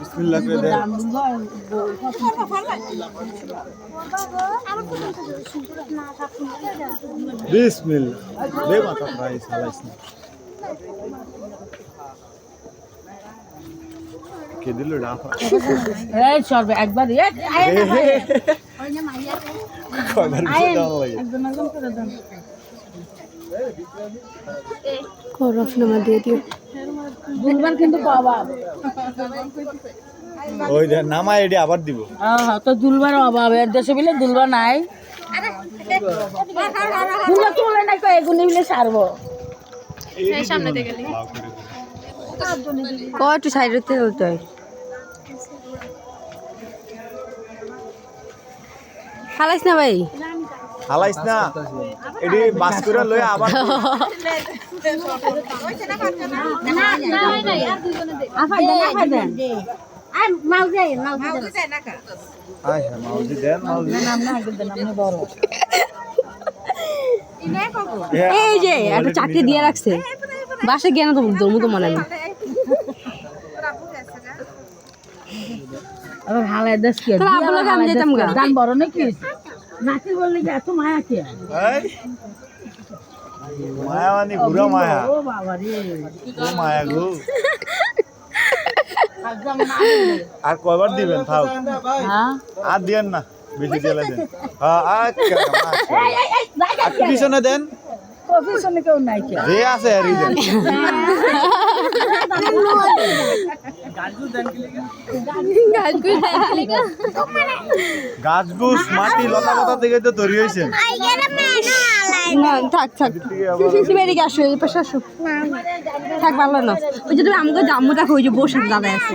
বিসমিল্লাহ করে দেন বিসমিল্লাহ। দে মাথা প্রাইস হালাইস না। কে দিল ডাফা এই সরবে একবার আয়। কয়বার দাও লাগে? করে। রফনামা দিয়ে দিও। দুলবার কিন্তু পাবা। ওই দেখ নামা এডি আবার দিব। হ্যাঁ তো দুলবার অভাব। এর দেশে বিলে দুলবার নাই। দুলবা তুলে নাই কয় এগুনি বিলে সারবো। সামনে থেকে ক একটু সাইডে তুলতে হয় খালাইস না ভাই? হালাইস না এডি বাস করে লই আবার না এই যে একটা চাকরি দিয়ে রাখছে। বাসে গিয়ে না তো দমু তো মনে নেই আবার হালাই দেশ কি যেতাম গা। দান বড় নাকি নাতি বললি যে এত মায়া কে? মায়া মানে বুড়া মায়া। ও বাবা রে। ও মায়া গো। আর কয়বার দিবেন? থাও হ্যাঁ? আর দিয়েন না বেশি দিলে দেন। হ্যাঁ আচ্ছা মাশাআল্লাহ। এই, এই, এই, জায়গা আর পিছনে দেন? প্রফেশনে কেউ নাই কে? যে আছে দেন। গাছ গুছ মাটি লতা পাতা থেকে তো তৈরি হয়েছেন না থাক থাক। তুমি এদিকে আসো এই পাশে আসো। থাক ভালো না। ওই যে তুমি আমাকে জাম্মু দেখো ওই যে বসে দাদা আছে।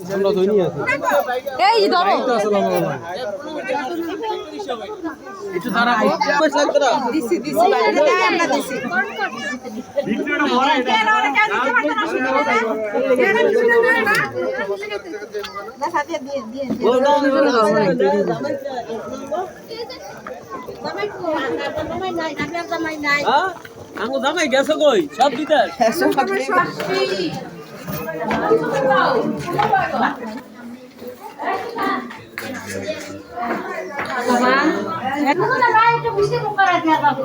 ধরো। এই যে ধরো। আঙ্গু জামাই গেছে কই? সব দিতে। বাবা এখন না রাইট বুঝতে পারা যায় বাবা